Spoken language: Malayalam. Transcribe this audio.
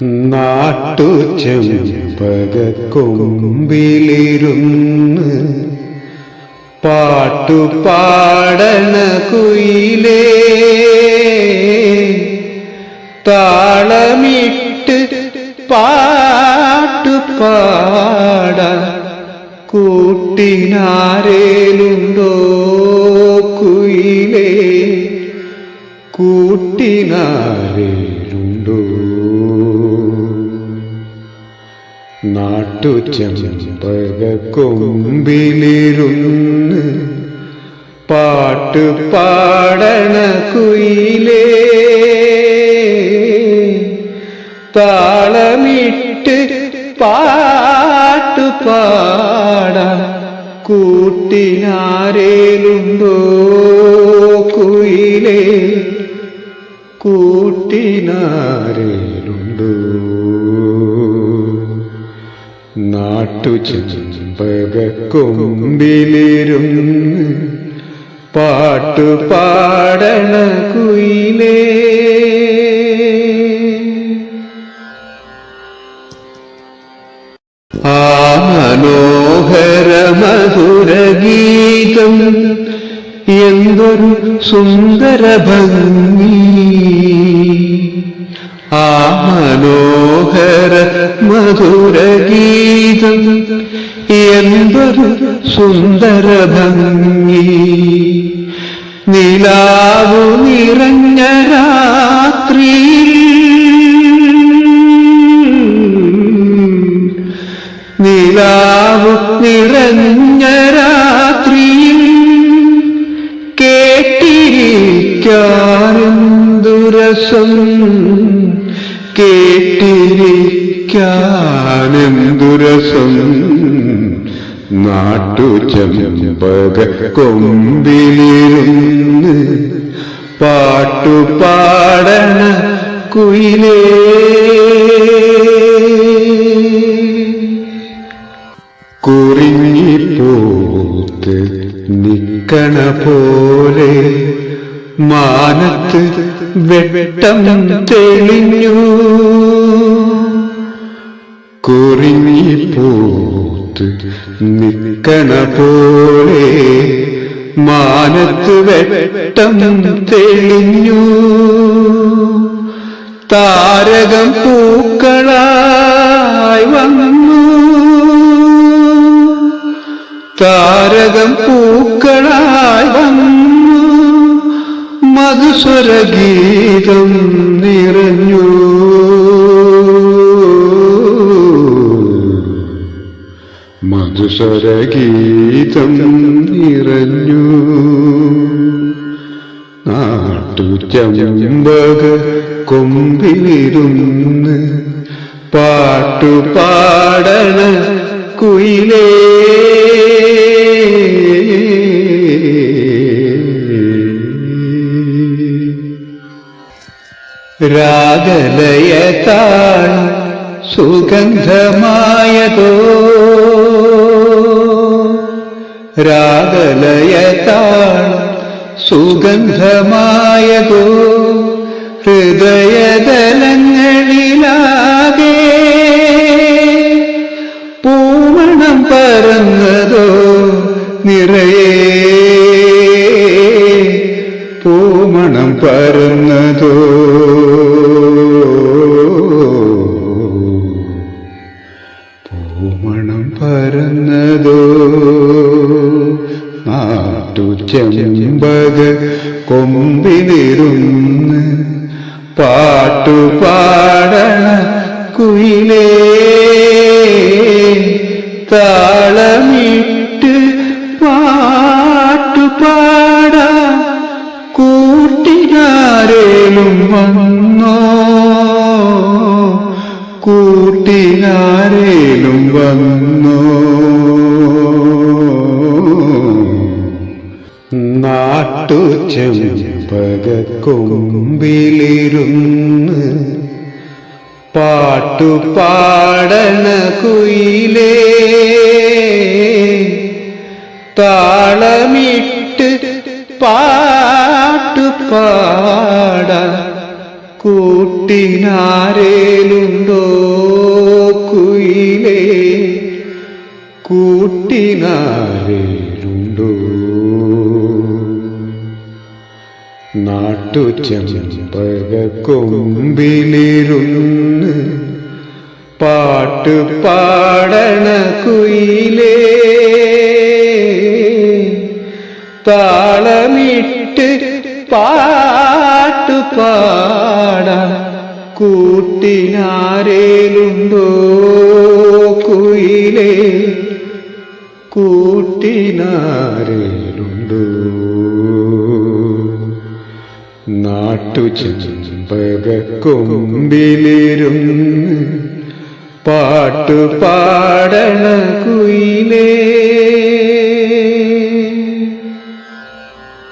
നാട്ടു ചെമ്പകൊമ്പിലിരുന്ന് പാട്ടു പാടണ കുയിലേ താളമിട്ട് പാട്ടു പാട നാട്ടു ചെമ്പക കൊമ്പിലിരുന്ന് പാട്ട് പാടണ കുയിലേ. താളമിട്ട് പാട്ടു പാട കൂട്ടിനാരേലുണ്ടോ കുയിലേ? കൂട്ടിനാരേലുണ്ടോ നാട്ടു ചെമ്പക കൊമ്പിലിരുന്ന് പാട്ടു പാടണ കുയിലേ. ആ മനോഹര മധുരഗീതം എന്തൊരു സുന്ദര ഭംഗി ആ മനോഹര മധുരഗീതം എന്തൊരു സുന്ദര ഭംഗി. നിലാവു നിറഞ്ഞ രാത്രി നിലാവു നിറഞ്ഞ രാത്രിയിൽ കേട്ടിരിക്കാനെന്തുരസം കേട്ടിരിക്കാനെന്തുരസം നാട്ടു ചെമ്പക കൊമ്പിലിരുന്ന് പാട്ടു പാടണ കുയിലേ. കുറിഞ്ഞിപ്പോത്ത് നിക്കണ പോലെ മാനത്ത് വെട്ടം തെളിഞ്ഞു. കുറിഞ്ഞിപ്പോത്ത് നിൽക്കണ പോലെ മാനത്ത് വെട്ടം തെളിഞ്ഞു. താരകം പൂക്കളായി വന്നു. താരകം പൂക്കളായി വന്നു. മധുസ്വരഗീതം മധുസ്വരഗീതം നിറഞ്ഞു. നാട്ടു ചമ്പക കൊമ്പിലിരുന്ന് പാട്ടുപാടണ കുയിലേ. രാഗലയത്താൾ സുഗന്ധമായതോ. രാഗലയത്താൾ സുഗന്ധമായതോ ഹൃദയതലങ്ങളിലാകെ പൂമണം പരന്നതോ നിറയെ പൂമണം പരന്നതോ പരന്നതോ? നാട്ടു ചെമ്പക കൊമ്പിലിരുന്ന് പാട്ടു പാടണ കുയിലേ. താളമിട്ട് പാട്ടുപാട കൂട്ടിനാരേലും വന്നോ? കൂട്ടിനാരേലും വന്നോ? കൊമ്പിലിരുന്ന് പാട്ടു പാടണ കുയിലേ താളമിട്ട് പാട്ടു പാട കൂട്ടിനാരേലുണ്ടോ കുയിലേ? കൂട്ടിനാരേലുണ്ടോ നാട്ടുചെമ്പക ചെമ്പകൊമ്പിലിരുന്ന് പാട്ട് പാടണ കുയിലേ താളമിട്ട് പാട്ടു പാടാ കൂട്ടിനാരേലുണ്ടോ? നാട്ടുചെമ്പക പാട്ടുപാടണ പാട്ടു പാടണ കുയിലേ.